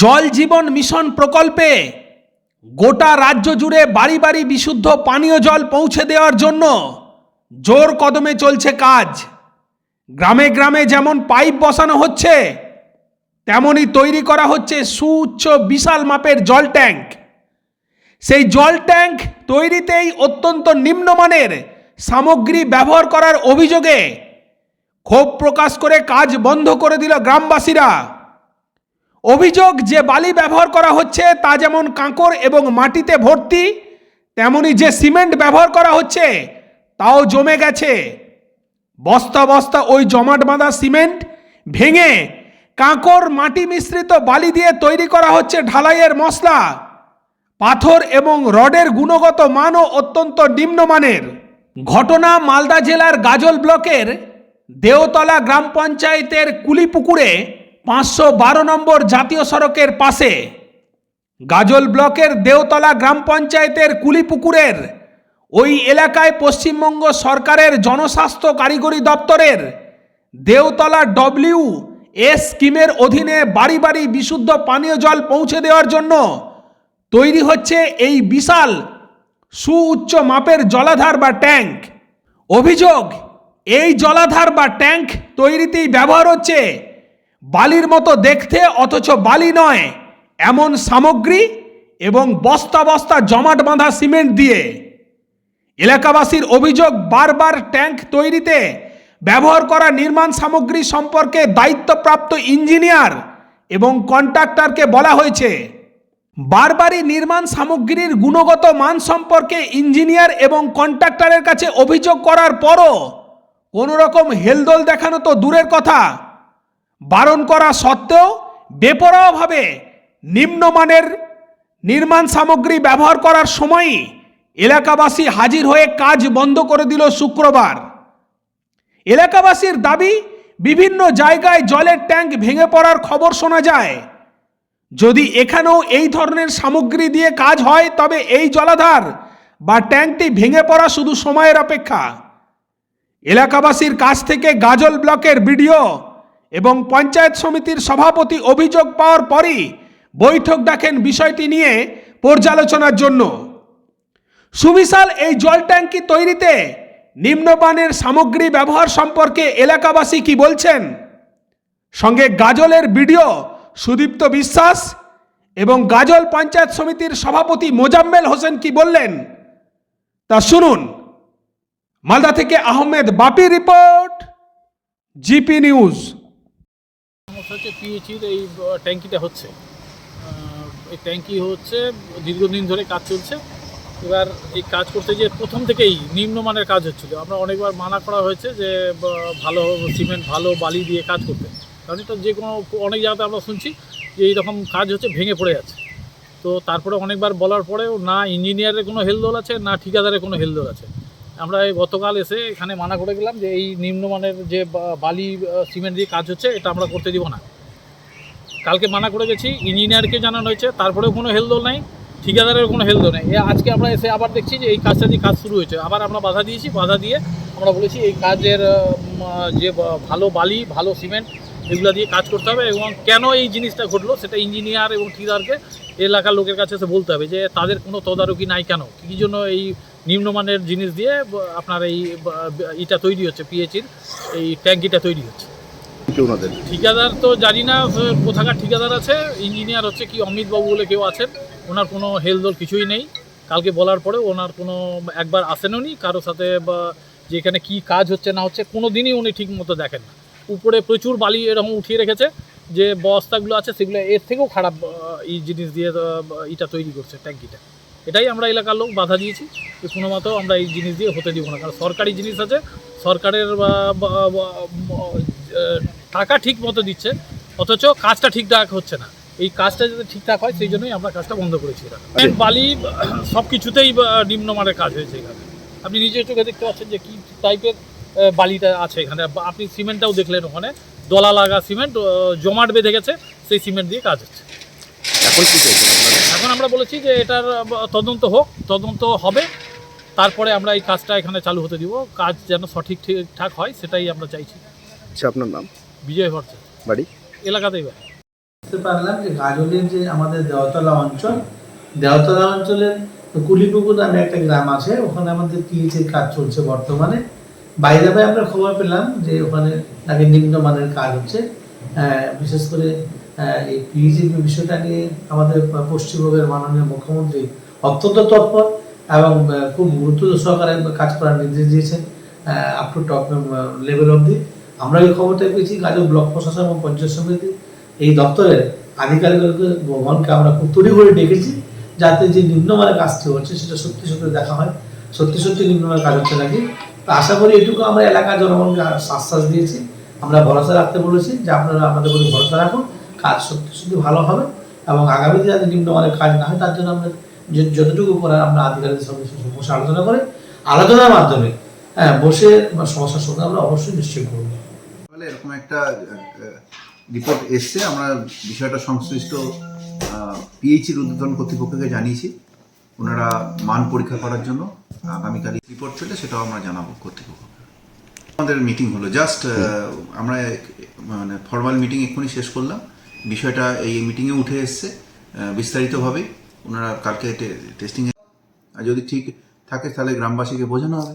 জল জীবন মিশন প্রকল্পে গোটা রাজ্য জুড়ে বাড়ি বাড়ি বিশুদ্ধ পানীয় জল পৌঁছে দেওয়ার জন্য জোর কদমে চলছে কাজ। গ্রামে গ্রামে যেমন পাইপ বসানো হচ্ছে তেমনি তৈরি করা হচ্ছে সুউচ্চ বিশাল মাপের জল ট্যাঙ্ক। সেই জল ট্যাঙ্ক তৈরিতেই অত্যন্ত নিম্নমানের সামগ্রী ব্যবহার করার অভিযোগে ক্ষোভ প্রকাশ করে কাজ বন্ধ করে দিল গ্রামবাসীরা। অভিযোগ যে বালি ব্যবহার করা হচ্ছে, তা যেমন কাঁকর এবং মাটিতে ভর্তি, তেমনি যে সিমেন্ট ব্যবহার করা হচ্ছে, তাও জমে গেছে। বস্তা বস্তা ওই জমাট বাঁধা সিমেন্ট ভেঙে কাঁকর মাটি মিশ্রিত বালি দিয়ে তৈরি করা হচ্ছে ঢালাইয়ের মশলা। পাথর এবং রডের গুণগত মানও অত্যন্ত নিম্নমানের। ঘটনা মালদা জেলার গাজল ব্লকের দেওতলা গ্রাম পঞ্চায়েতের কুলিপুকুরে পাঁচশো বারো নম্বর জাতীয় সড়কের পাশে। গাজল ব্লকের দেওতলা গ্রাম পঞ্চায়েতের কুলিপুকুরের ওই এলাকায় পশ্চিমবঙ্গ সরকারের জনস্বাস্থ্য কারিগরি দপ্তরের দেওতলা ডব্লিউ এস স্কিমের অধীনে বাড়ি বাড়ি বিশুদ্ধ পানীয় জল পৌঁছে দেওয়ার জন্য তৈরি হচ্ছে এই বিশাল সুউচ্চ মাপের জলাধার বা ট্যাঙ্ক। অভিযোগ, এই জলাধার বা ট্যাঙ্ক তৈরিতেই ব্যবহার হচ্ছে। বালির মতো দেখতে, অথচ বালি নয়, এমন সামগ্রী এবং বস্তা বস্তা জমাট বাঁধা সিমেন্ট দিয়ে। এলাকাবাসীর অভিযোগ, বারবার ট্যাঙ্ক তৈরিতে ব্যবহার করা নির্মাণ সামগ্রী সম্পর্কে দায়িত্বপ্রাপ্ত ইঞ্জিনিয়ার এবং কন্ট্রাক্টরকে বলা হয়েছে। বারবারই নির্মাণ সামগ্রীর গুণগত মান সম্পর্কে ইঞ্জিনিয়ার এবং কন্ট্রাক্টরের কাছে অভিযোগ করার পরও কোনো রকম হেলদোল দেখানো তো দূরের কথা। বারণ করা সত্ত্বেও বেপরোয়াভাবে নিম্নমানের নির্মাণ সামগ্রী ব্যবহার করার সময়ই এলাকাবাসী হাজির হয়ে কাজ বন্ধ করে দিল শুক্রবার। এলাকাবাসীর দাবি, বিভিন্ন জায়গায় জলের ট্যাঙ্ক ভেঙে পড়ার খবর শোনা যায়। যদি এখানেও এই ধরনের সামগ্রী দিয়ে কাজ হয়, তবে এই জলাধার বা ট্যাঙ্কটি ভেঙে পড়া শুধু সময়ের অপেক্ষা। এলাকাবাসীর কাছ থেকে গাজল ব্লকের বিডিও এবং পঞ্চায়েত সমিতির সভাপতি অভিযোগ পাওয়ার পরই বৈঠক ডাকেন বিষয়টি নিয়ে পর্যালোচনার জন্য। সুবিশাল এই জল ট্যাঙ্কি তৈরিতে নিম্নমানের সামগ্রী ব্যবহার সম্পর্কে এলাকাবাসী কি বলছেন? সঙ্গে গাজলের বিডিও সুদীপ্ত বিশ্বাস এবং গাজল পঞ্চায়েত সমিতির সভাপতি মোজাম্মেল হোসেন কি বললেন? তা শুনুন। মালদা থেকে Ahmed Bapi report, GP news. হচ্ছে পিএইচির এই ট্যাঙ্কিটা হচ্ছে। এই ট্যাঙ্কি হচ্ছে, দীর্ঘদিন ধরে কাজ চলছে। এবার এই কাজ করতে গিয়ে প্রথম থেকেই নিম্নমানের কাজ হচ্ছিল। আমরা অনেকবার মানা করা হয়েছে যে ভালো সিমেন্ট, ভালো বালি দিয়ে কাজ করতে। কারণ এটা যে কোনো অনেক জায়গাতে আমরা শুনছি যে এইরকম কাজ হচ্ছে, ভেঙে পড়ে যাচ্ছে। তো তারপরে অনেকবার বলার পরেও না ইঞ্জিনিয়ারের কোনো হেলদোল আছে, না ঠিকাদারের কোনো হেলদোল আছে। আমরা এই গতকাল এসে এখানে মানা করে গেলাম যে, এই নিম্নমানের যে বালি সিমেন্ট দিয়ে কাজ হচ্ছে, এটা আমরা করতে দিব না। কালকে মানা করে গেছি, ইঞ্জিনিয়ারকে জানানো হয়েছে, তারপরেও কোনো হেলদোল নাই ঠিকাদারের কোনো হেলদোল নেই। আজকে আমরা এসে আবার দেখছি যে এই কাজটা দিয়ে কাজ শুরু হয়েছে। আবার আমরা বাধা দিয়েছি, বাধা দিয়ে আমরা বলেছি এই কাজের যে ভালো বালি, ভালো সিমেন্ট, এগুলো দিয়ে কাজ করতে হবে এবং কেন এই জিনিসটা ঘটলো সেটা ইঞ্জিনিয়ার এবং ঠিকাদারকে এলাকার লোকের কাছে এসে বলতে হবে যে তাদের কোনো তদারকি নাই কেন? কী জন্য এই নিম্নমানের জিনিস দিয়ে আপনার এই ইটা তৈরি হচ্ছে পিএইচির এই ট্যাঙ্কিটা তৈরি হচ্ছে? কি ওনাদের? ঠিকাদার তো জানি না কোথাকার ঠিকাদার আছে, ইঞ্জিনিয়ার হচ্ছে কি অমিত বাবু বলে কেউ আছেন। ওনার কোনো হেলদোল কিছুই নেই। কালকে বলার পরে ওনার কোনো, একবার আসেনও নি কারোর সাথে বা যে এখানে কী কাজ হচ্ছে না হচ্ছে কোনো দিনই উনি ঠিক মতো দেখেন না। উপরে প্রচুর বালি এরকম উঠিয়ে রেখেছে, যে বস্তাগুলো আছে সেগুলো এর থেকেও খারাপ এই জিনিস দিয়ে ইটা তৈরি করছে ট্যাঙ্কিটা। এটাই আমরা এলাকার লোক বাধা দিয়েছি, যে কোনো মতো আমরা এই জিনিস দিয়ে হতে দিব না। কারণ সরকারি জিনিস আছে, সরকারের টাকা ঠিক মতো দিচ্ছে অথচ কাজটা ঠিকঠাক হচ্ছে না। এই কাজটা যাতে ঠিকঠাক হয় সেই জন্যই আমরা কাজটা বন্ধ করেছি এখানে। বালি সব কিছুতেই নিম্নমানের কাজ হয়েছে এখানে। আপনি নিজের চোখে দেখতে পাচ্ছেন যে কী টাইপের বালিটা আছে এখানে। আপনি সিমেন্টটাও দেখলেন ওখানে। দলা লাগা সিমেন্ট জমাট বেঁধে গেছে সেই সিমেন্ট দিয়ে কাজ হচ্ছে। এখন কি এখন আমরা বলেছি যে এটার তদন্ত হোক তদন্ত হবে। তারপরে আমরা এই কাজটা এখানে চালু হতে দিব। কাজ যেন সঠিক ঠিকঠাক হয় সেটাই আমরা চাইছি। আচ্ছা আপনার নাম? বিজয় ভট্টাচার্য বাড়ি? এলাকাতেই বাড়ি। বুঝতে পারলাম যে গাজলের যে আমাদের দেওতলা অঞ্চল দেওতলা অঞ্চলের কুলিপুকুর নামে একটা গ্রাম আছে ওখানে আমাদের পিএইচের কাজ চলছে বর্তমানে। বাইরে বাইরে আমরা খবর পেলাম যে ওখানে নাকি নিম্নমানের কাজ হচ্ছে। আহ, বিশেষ করে আহ, এই পিএইচের বিষয়টা নিয়ে আমাদের পশ্চিমবঙ্গের মাননীয় মুখ্যমন্ত্রী অত্যন্ত তৎপর এবং খুব গুরুত্ব সহকারে কাজ করার নির্দেশ দিয়েছেন আপ টু টপ লেভেল অবধি। আমরা এই খবরটা পেয়েছি গাজল ব্লক প্রশাসন এবং পঞ্চায়েত সমিতি, এই দপ্তরের আধিকারিকদের গণকে আমরা খুব তড়িঘড়ি ডেকেছি যাতে যে নিম্নমানের কাজটি হচ্ছে সেটা সত্যি সত্যি দেখা হয়, সত্যি সত্যি নিম্নমানের কাজ হচ্ছে নাকি? তো আশা করি এটুকু আমরা এলাকার জনগণকে আশ্বাস দিয়েছি। আমরা ভরসা রাখতে বলেছি যে আপনারা আমাদের প্রতি ভরসা রাখুন, কাজ সত্যি সত্যি ভালো হবে এবং আগামীতে যাতে নিম্নমানের কাজ না হয়, তার জন্য আমরা যতটুকু করার আমরা আধিকারিকদের সঙ্গে বসে আলোচনা করে, আলোচনার মাধ্যমে হ্যাঁ বসে সমস্যার সঙ্গে আমরা অবশ্যই নিশ্চয় করব। বলে এরকম একটা রিপোর্ট এসছে। আমরা বিষয়টা সংশ্লিষ্ট পিএইচির উদ্বোধন কর্তৃপক্ষকে জানিয়েছি। ওনারা মান পরীক্ষা করার জন্য আগামীকাল রিপোর্ট পেলে সেটাও আমরা জানাব কর্তৃপক্ষ। আমাদের মিটিং হলো। জাস্ট আমরা মানে ফর্মাল মিটিং এক্ষুনি শেষ করলাম। বিষয়টা এই মিটিংয়ে উঠে এসছে বিস্তারিতভাবে। ওনারা কালকে টেস্টিংয়ে যদি ঠিক থাকে, তাহলে গ্রামবাসীকে বোঝানো হবে।